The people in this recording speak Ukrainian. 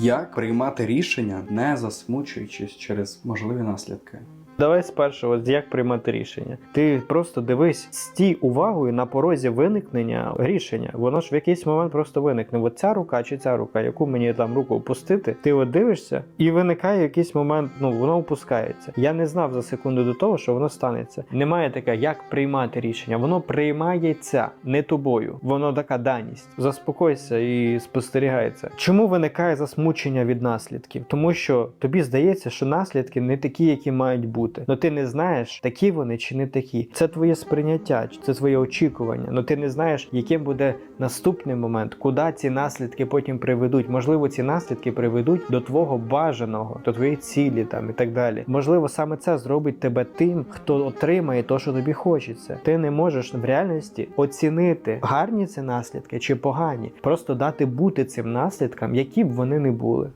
Як приймати рішення, не засмучуючись через можливі наслідки? Давай спершу, ось як приймати рішення. Ти просто дивись, стій увагою на порозі виникнення рішення. Воно ж в якийсь момент просто виникне. От ця рука чи ця рука, яку мені там руку опустити, ти от дивишся, і виникає якийсь момент, ну воно опускається. Я не знав за секунду до того, що воно станеться. Немає таке, як приймати рішення. Воно приймається не тобою. Воно така даність. Заспокойся і спостерігається. Чому виникає засмучення від наслідків? Тому що тобі здається, що наслідки не такі, які мають бути. Ну ти не знаєш, такі вони чи не такі. Це твоє сприйняття, це твоє очікування. Ну ти не знаєш, яким буде наступний момент, куди ці наслідки потім приведуть. Можливо, ці наслідки приведуть до твого бажаного, до твоєї цілі там і так далі. Можливо, саме це зробить тебе тим, хто отримає те, що тобі хочеться. Ти не можеш в реальності оцінити, гарні це наслідки чи погані, просто дати бути цим наслідкам, які б вони не були.